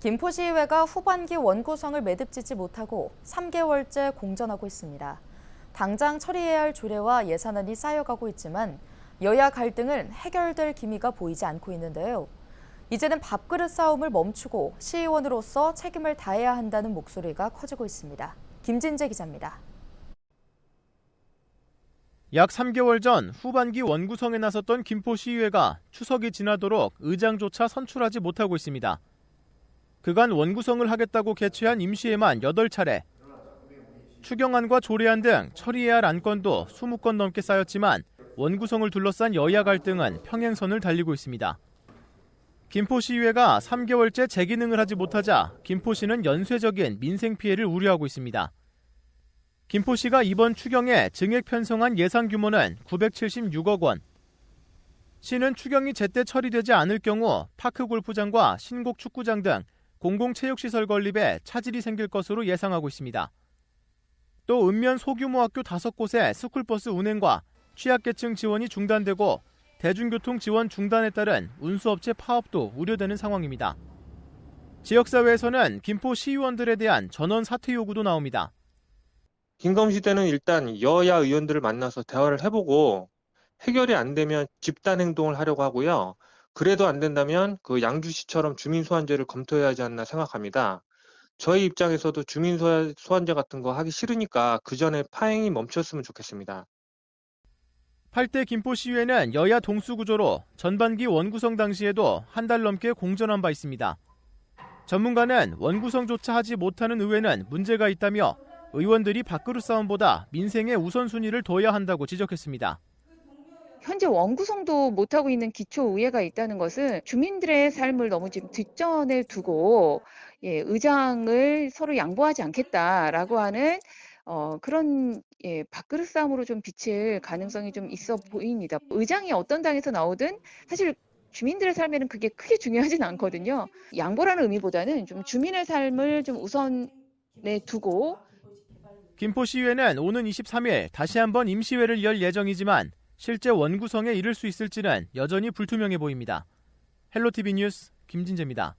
김포시의회가 후반기 원구성을 매듭짓지 못하고 3개월째 공전하고 있습니다. 당장 처리해야 할 조례와 예산안이 쌓여가고 있지만 여야 갈등은 해결될 기미가 보이지 않고 있는데요. 이제는 밥그릇 싸움을 멈추고 시의원으로서 책임을 다해야 한다는 목소리가 커지고 있습니다. 김진재 기자입니다. 약 3개월 전 후반기 원구성에 나섰던 김포시의회가 추석이 지나도록 의장조차 선출하지 못하고 있습니다. 그간 원구성을 하겠다고 개최한 임시회만 8차례. 추경안과 조례안 등 처리해야 할 안건도 20건 넘게 쌓였지만 원구성을 둘러싼 여야 갈등은 평행선을 달리고 있습니다. 김포시의회가 3개월째 재기능을 하지 못하자 김포시는 연쇄적인 민생 피해를 우려하고 있습니다. 김포시가 이번 추경에 증액 편성한 예산 규모는 976억 원. 시는 추경이 제때 처리되지 않을 경우 파크 골프장과 신곡 축구장 등 공공체육시설 건립에 차질이 생길 것으로 예상하고 있습니다. 또 읍면 소규모 학교 5곳의 스쿨버스 운행과 취약계층 지원이 중단되고 대중교통 지원 중단에 따른 운수업체 파업도 우려되는 상황입니다. 지역사회에서는 김포 시의원들에 대한 전원 사퇴 요구도 나옵니다. 김검시 때는 일단 여야 의원들을 만나서 대화를 해보고 해결이 안 되면 집단 행동을 하려고 하고요. 그래도 안 된다면 그 양주시처럼 주민 소환제를 검토해야 하지 않나 생각합니다. 저희 입장에서도 주민 소환- 소환제 같은 거 하기 싫으니까 그 전에 파행이 멈췄으면 좋겠습니다. 8대 김포시의회는 여야 동수구조로 전반기 원구성 당시에도 한 달 넘게 공전한 바 있습니다. 전문가는 원구성조차 하지 못하는 의회는 문제가 있다며 의원들이 밥그릇 싸움보다 민생에 우선순위를 둬야 한다고 지적했습니다. 현재 원구성도 못하고 있는 기초의회가 있다는 것은 주민들의 삶을 너무 지금 뒷전에 두고 예, 의장을 서로 양보하지 않겠다라고 하는 어, 그런 예, 밥그릇 싸움으로 좀 비칠 가능성이 좀 있어 보입니다. 의장이 어떤 당에서 나오든 사실 주민들의 삶에는 그게 크게 중요하진 않거든요. 양보라는 의미보다는 좀 주민의 삶을 좀 우선에 두고 김포시의회는 오는 23일 다시 한번 임시회를 열 예정이지만 실제 원구성에 이를 수 있을지는 여전히 불투명해 보입니다. 헬로티비 뉴스 김진재입니다.